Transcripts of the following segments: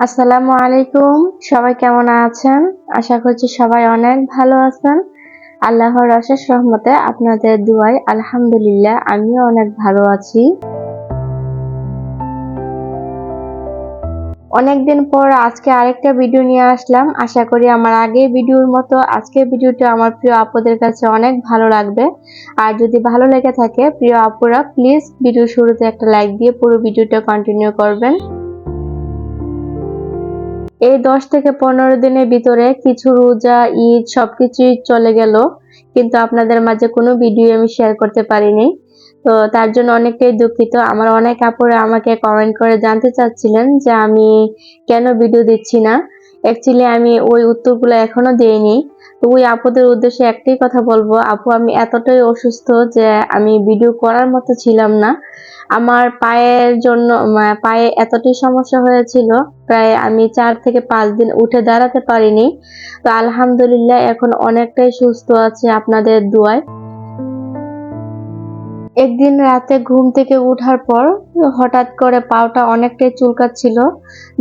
আসসালামু আলাইকুম। সবাই কেমন আছেন? আশা করছি সবাই অনেক ভালো আছেন। আল্লাহর অশেষ রহমতে আপনাদের দুয়াই আলহামদুলিল্লাহ আমিও অনেক ভালো আছি। অনেকদিন পর আজকে আরেকটা ভিডিও নিয়ে আসলাম। আশা করি আমার আগে ভিডিওর মতো আজকের ভিডিওটা আমার প্রিয় আপুদের কাছে অনেক ভালো লাগবে। আর যদি ভালো লেগে থাকে, প্রিয় আপুরা প্লিজ ভিডিও শুরুতে একটা লাইক দিয়ে পুরো ভিডিওটা কন্টিনিউ করবেন। এই দশ থেকে পনেরো দিনের ভিতরে কিছু রোজা, ঈদ সবকিছুই চলে গেল। কিন্তু আপনাদের মাঝে কোনো ভিডিও আমি শেয়ার করতে পারিনি। তো তার জন্য অনেকটাই দুঃখিত। আমার অনেক কাপড়ে আমাকে কমেন্ট করে জানতে চাচ্ছিলেন যে আমি কেন ভিডিও দিচ্ছি না। অ্যাকচুয়ালি আমি ওই উত্তরগুলো এখনও দেইনি। তো ওই আপুদের উদ্দেশ্যে একটাই কথা বলব, আপু আমি এতটাই অসুস্থ যে আমি ভিডিও করার মতো ছিলাম না। আমার পায়ের জন্য পায়ে এতটাই সমস্যা হয়েছিল, প্রায় আমি চার থেকে পাঁচ দিন উঠে দাঁড়াতে পারিনি। তো আলহামদুলিল্লাহ এখন অনেকটাই সুস্থ আছে আপনাদের দোয়ায়। একদিন রাতে ঘুম থেকে উঠার পর হঠাৎ করে পাওটা অনেকটাই চুলকাচ্ছিল,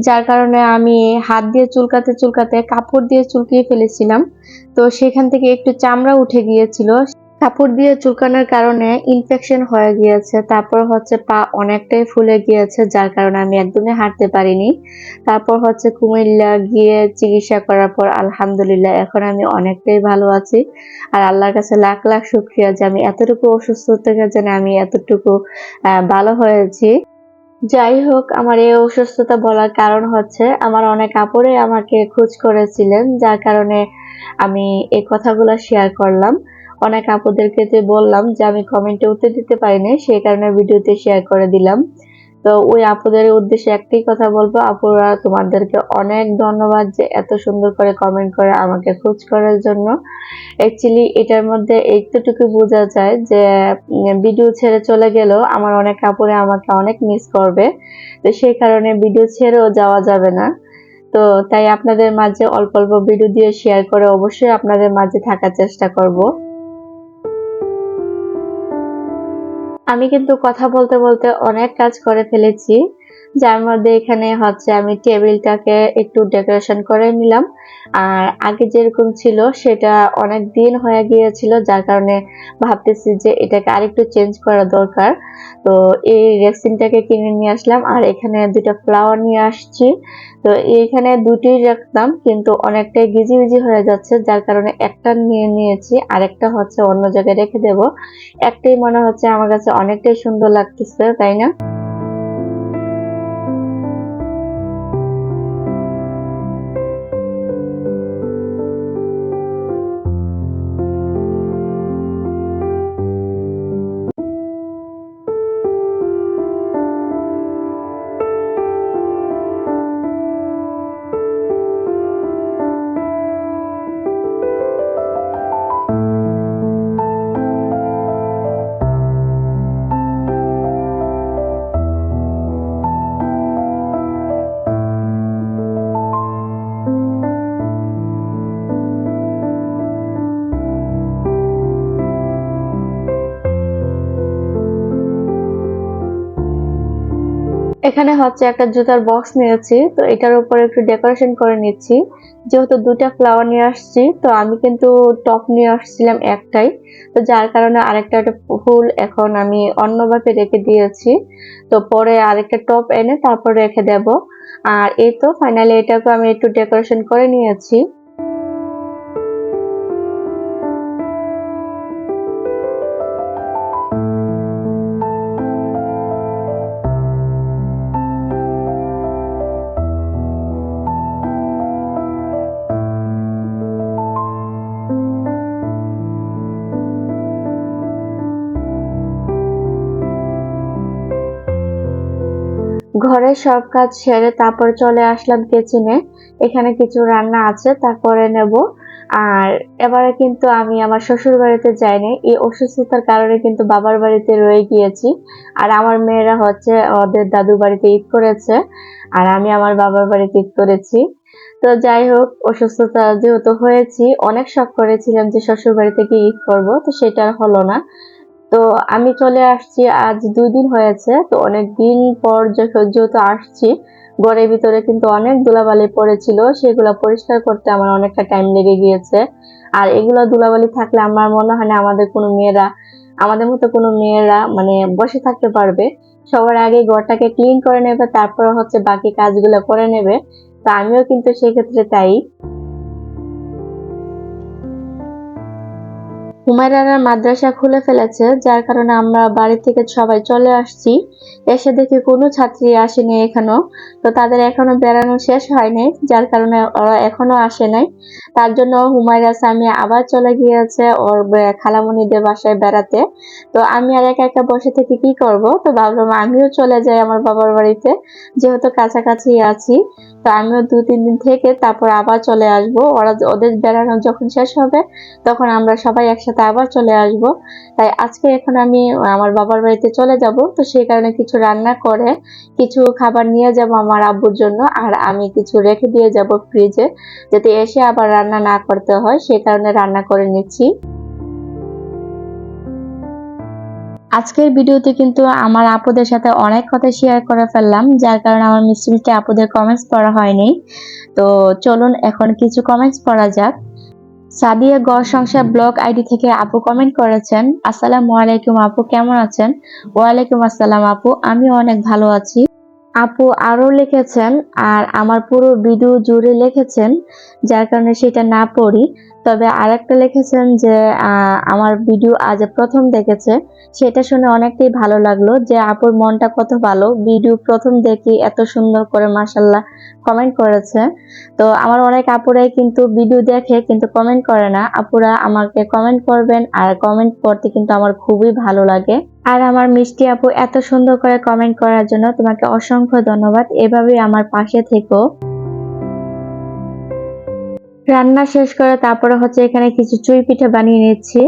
যার কারণে আমি হাত দিয়ে চুলকাতে চুলকাতে কাপড় দিয়ে চুলকিয়ে ফেলেছিলাম। তো সেখান থেকে একটু চামড়া উঠে গিয়েছিল। কাপড় দিয়ে চুলকানোর কারণে ইনফেকশন হয়ে গিয়েছে। তারপর হচ্ছে পা অনেকটাই ফুলে গিয়েছে, যার কারণে আমি একদমই হাঁটতে পারিনি। তারপর হচ্ছে কুমিল্লা গিয়ে চিকিৎসা করার পর আলহামদুলিল্লাহ এখন আমি অনেকটাই ভালো আছি। আর আল্লাহর কাছে লাখ লাখ শুক্রিয়া যে আমি এতটুকু অসুস্থ থেকে যেন আমি এতটুকু ভালো হয়েছি। যাই হোক, আমার এই অসুস্থতা বলার কারণ হচ্ছে আমার অনেক কাপড়ে আমাকে খোঁজ করেছিলেন, যার কারণে আমি এই কথাগুলো শেয়ার করলাম। অনেক আপুদেরকে যে বললাম যে আমি কমেন্টে উত্তর দিতে পারিনি, সেই কারণে ভিডিওতে শেয়ার করে দিলাম। তো ওই আপুদের উদ্দেশ্যে একটাই কথা বলব, আপুরা তোমাদেরকে অনেক ধন্যবাদ যে এত সুন্দর করে কমেন্ট করে আমাকে খোঁজ করার জন্য। অ্যাকচুয়ালি এটার মধ্যে এইটুকু বোঝা যায় যে ভিডিও ছেড়ে চলে গেলেও আমার অনেক কাপড়ে আমাকে অনেক মিস করবে। তো সেই কারণে ভিডিও ছেড়েও যাওয়া যাবে না। তো তাই আপনাদের মাঝে অল্প অল্প ভিডিও দিয়ে শেয়ার করে অবশ্যই আপনাদের মাঝে থাকার চেষ্টা করব। আমি কিন্তু কথা বলতে বলতে অনেক কাজ করে ফেলেছি। যার মধ্যে এখানে হচ্ছে আমি টেবিলটাকে একটু ডেকোরেশন করে নিলাম। আর আগে যেরকম ছিল সেটা অনেক দিন হয়ে গিয়েছিল, যার কারণে ভাবতেছি যে এটাকে আরেকটু চেঞ্জ করা দরকার। তো এই রেক্সিনটাকে কিনে নিয়ে আসলাম, আর এখানে দুটা ফ্লাওয়ার নিয়ে আসছি। তো এখানে দুটি রাখতাম, কিন্তু অনেকটাই গিজি গিজি হয়ে যাচ্ছে, যার কারণে একটা নিয়ে নিয়েছি, আরেকটা হচ্ছে অন্য জায়গায় রেখে দেব। একটাই মনে হচ্ছে আমার কাছে অনেকটাই সুন্দর লাগতেছে, তাই না? এখানে হচ্ছে একটা জুতার বক্স নিয়েছি, তো এটার উপর একটু ডেকোরেশন করে নিচ্ছি। যেহেতু দুটা ফ্লাওয়ার নিয়ে আসছি, তো আমি কিন্তু টপ নিয়ে আসছিলাম একটাই। তো যার কারণে আরেকটা একটা ফুল এখন আমি অন্যভাবে রেখে দিয়েছি। তো পরে আরেকটা টপ এনে তারপর রেখে দেব। আর এই তো ফাইনালি এটাকে আমি একটু ডেকোরেশন করে নিয়েছি। ঘরের সব কাজ সেরে তারপর চলে আসলাম কিচেনে এখানে কিছু রান্না আছে, তারপরে নেব। আর এবারে কিন্তু আমি আমার শ্বশুর বাড়িতে যাইনি। এই অসুস্থতার কারণে কিন্তু বাবার বাড়িতে রয়ে গিয়েছি। আর আমার মেয়েরা হচ্ছে ওদের দাদু বাড়িতে ঈদ করেছে, আর আমি আমার বাবার বাড়িতে ঈদ করেছি। তো যাই হোক, অসুস্থতা যেহেতু হয়েছি, অনেক শখ করেছিলাম যে শ্বশুর বাড়িতে থেকে ঈদ করব, তো সেটা হলো না। তো আমি চলে আসছি, আজ দুই দিন হয়েছে, তো অনেক দিন পর যেহেতু আসছি, ঘরের ভিতরে কিন্তু অনেক ধুলাবালি পড়েছিল, সেগুলো পরিষ্কার করতে আমার অনেকটা টাইম লেগে গিয়েছে। আর এগুলো ধুলাবালি থাকলে আমার মনে হয় না আমাদের কোনো মেয়েরা, আমাদের মতো কোনো মেয়েরা মানে বসে থাকতে পারবে। সবার আগে ঘরটাকে ক্লিন করে নেবে, তারপর হচ্ছে বাকি কাজগুলো করে নেবে। তো আমিও কিন্তু সেক্ষেত্রে তাই। হুমায়রার মাদ্রাসা খুলে ফেলেছে, যার কারণে আমরা বাড়ি থেকে সবাই চলে আসছি। এসে দেখি কোনো ছাত্রী আসেনি এখনও। তো তাদের এখনও বেড়ানো শেষ হয়নি, যার কারণে ওরা এখনও আসে নাই। তার জন্য হুমায়রা সামি আবার চলে গিয়েছে ওর খালামণিদের বাসায় বেড়াতে। তো আমি আর একা একা বসে থেকে কি করব? তো ভাবলাম আমিও চলে যাই আমার বাবার বাড়িতে, যেহেতু কাছাকাছি আছি। তো আমিও দু, তিন দিন থেকে তারপর আবার চলে আসব। ওরা ওদের বেড়ানো যখন শেষ হবে, তখন আমরা সবাই একসাথে আবার চলে আসব। তাই আজকে এখন আমি আমার বাবার বাড়িতে চলে যাব। তো সেই কারণে কিছু রান্না করে, কিছু খাবার নিয়ে যাব আমার আব্বুর জন্য, আর আমি কিছু রেখে দিয়ে যাব ফ্রিজে যাতে এসে আবার রান্না না করতে হয়। সেই কারণে রান্না করে নিচ্ছি। আজকের ভিডিওতে কিন্তু আমার আপুদের সাথে অনেক কথা শেয়ার করে ফেললাম, যার কারণে আমার মিষ্টি আপুদের কমেন্টস পড়া হয়নি। তো চলুন এখন কিছু কমেন্টস পড়া যাক। সাদিয়া গড় সংসার ব্লগ আইডি থেকে আপু কমেন্ট করেছেন, আসসালামু আলাইকুম আপু, কেমন আছেন? ওয়ালাইকুম আসসালাম আপু, আমি অনেক ভালো আছি। আপু আরও লিখেছেন আর আমার পুরো ভিডিও জুড়ে লিখেছেন, যার কারণে সেটা না পড়ি। তবে আরেকটা লিখেছেন যে আমার ভিডিও আজ প্রথম দেখেছে। সেটা শুনে অনেকটাই ভালো লাগল যে, আপুর মনটা কত ভালো। ভিডিও প্রথম দেখি এত সুন্দর করে মাসাল্লাহ কমেন্ট করেছে। তো আমার অনেক আপুরাই কিন্তু ভিডিও দেখে কিন্তু কমেন্ট করে না। আপুরা আমাকে কমেন্ট করবেন আর কমেন্ট করতে কিন্তু আমার খুবই ভালো লাগে। আর আমার মিষ্টি আপু এত সুন্দর করে কমেন্ট করার জন্য তোমাকে অসংখ্য ধন্যবাদ। এভাবেই আমার পাশে থেকো। রান্না শেষ করে তারপরে হচ্ছে এখানে কিছু চুই পিঠা বানিয়ে নিচ্ছি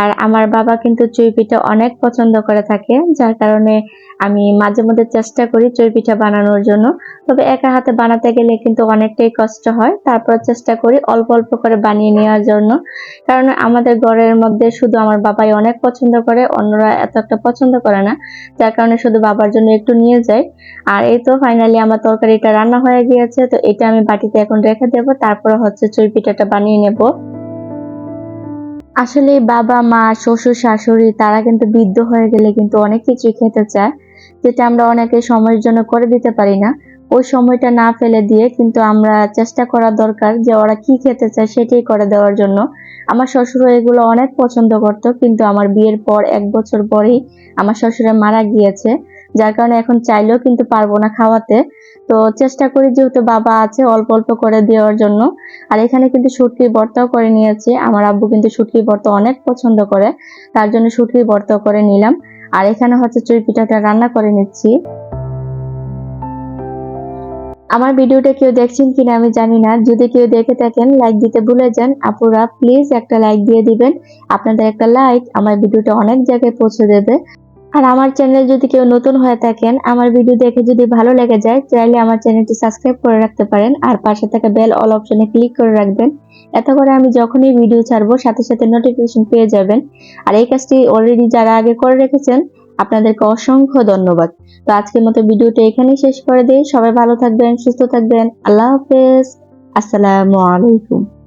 আর আমার বাবা কিন্তু চুই পিঠা অনেক পছন্দ করে থাকে, যার কারণে আমি মাঝে মধ্যে চেষ্টা করি চুই পিঠা বানানোর জন্য। তবে একা হাতে বানাতে গেলে কিন্তু অনেকটাই কষ্ট হয়। তারপর চেষ্টা করি অল্প অল্প করে বানিয়ে নেওয়ার জন্য। কারণ আমাদের ঘরের মধ্যে শুধু আমার বাবাই অনেক পছন্দ করে, অন্যরা এত একটা পছন্দ করে না। যার কারণে শুধু বাবার জন্য একটু নিয়ে যাই। আর এই তো ফাইনালি আমার তরকারিটা রান্না হয়ে গিয়েছে, তো এটা আমি বাটিতে এখন রেখে দেবো। তারপরে হচ্ছে চুই পিঠাটা বানিয়ে নেব। আসলে বাবা, মা, শ্বশুর, শাশুড়ি তারা কিন্তু বৃদ্ধ হয়ে গেলে কিন্তু অনেক কিছুই খেতে চায়, যেটা আমরা অনেকে সময়ের জন্য করে দিতে পারি না। ওই সময়টা না ফেলে দিয়ে কিন্তু আমরা চেষ্টা করা দরকার যে ওরা কি খেতে চায় সেটাই করে দেওয়ার জন্য। আমার শ্বশুর এগুলো অনেক পছন্দ করত, কিন্তু আমার বিয়ের পর এক বছর পরেই আমার শ্বশুরে মারা গিয়েছে। যার কারণে এখন চাইলেও কিন্তু পারব না খাওয়াতে। তো চেষ্টা করি যেহেতু বাবা আছে, অল্প অল্প করে দেওয়ার জন্য। আর এখানে কিন্তু শুটকির ভর্তাও করে নিয়েছি। আমার আব্বু কিন্তু শুটকির ভর্তা অনেক পছন্দ করে, তার জন্য শুটকির ভর্তাও করে নিলাম। আর এখানে হচ্ছে চুই পিঠাটা রান্না করে নিচ্ছি। আমার ভিডিওটা কেউ দেখছেন কিনা আমি জানি না। যদি কেউ দেখে থাকেন লাইক দিতে ভুলে যান, আপুরা প্লিজ একটা লাইক দিয়ে দিবেন। আপনাদের একটা লাইক আমার ভিডিওটা অনেক জায়গায় পৌঁছে দেবে। আর আমার চ্যানেল যদি কেউ নতুন হয়ে থাকেন, আমার ভিডিও দেখে যদি ভালো লেগে যায়, চাইলে আমার চ্যানেলটি সাবস্ক্রাইব করে রাখতে পারেন। আর পাশে থাকা বেল অল অপশনে ক্লিক করে রাখবেন। এত করে আমি যখনই ভিডিও ছাড়বো, সাথে সাথে নোটিফিকেশন পেয়ে যাবেন। আর এই কাজটি অলরেডি যারা আগে করে রেখেছেন, আপনাদেরকে অসংখ্য ধন্যবাদ। তো আজকের মতো ভিডিওটা এখানেই শেষ করে দিই। সবাই ভালো থাকবেন, সুস্থ থাকবেন। আল্লাহ হাফেজ। আসসালামু আলাইকুম।